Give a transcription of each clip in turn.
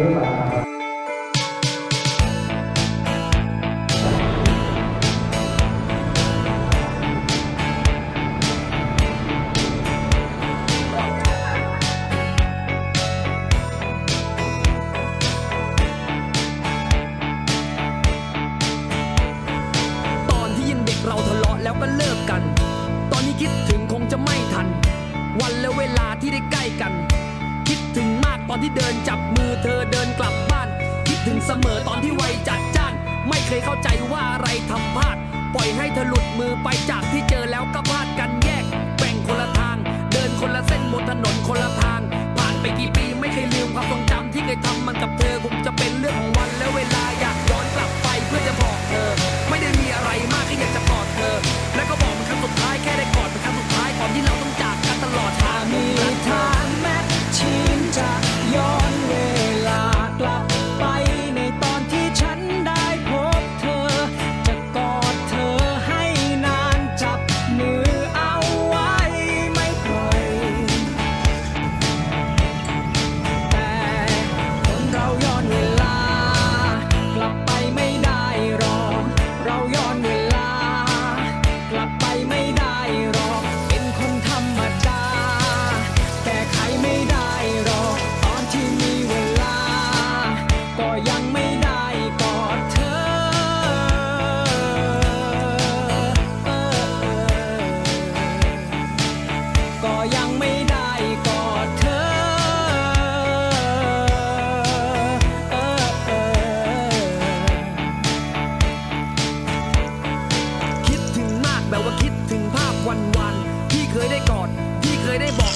ื้อมาตอนที่ยังเด็กเราทะเลาะแล้วก็เลิกกัน ตอนนี้คิดถึงคงจะไม่ทัน วันและเวลาที่ได้ใกล้กัน ตอนที่เดินจับมือเธอเดินกลับบ้าน คิดถึงเสมอตอนที่วัยจัดจ้าน ไม่เคยเข้าใจว่าอะไรทำพลาด ปล่อยให้เธอหลุดมือไปจากที่เจอแล้วก็พลาดกันแยก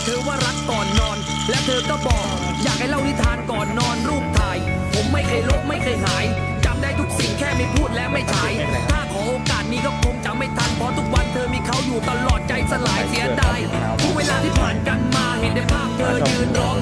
เธอว่ารักก่อนนอน และเธอก็บอก อยากให้เล่านิทานก่อนนอนรูปถ่าย ผมไม่เคยลบไม่เคยหายจำได้ทุกสิ่งแค่ไม่พูดและไม่ใช้ถ้าขอโอกาสนี้ก็คงจำไม่ทันเพราะทุกวันเธอมีเขาอยู่ตลอดใจสลายเสียดายทุกเวลาที่ผ่านกันมาเห็นได้ภาพเธอยืนร้อง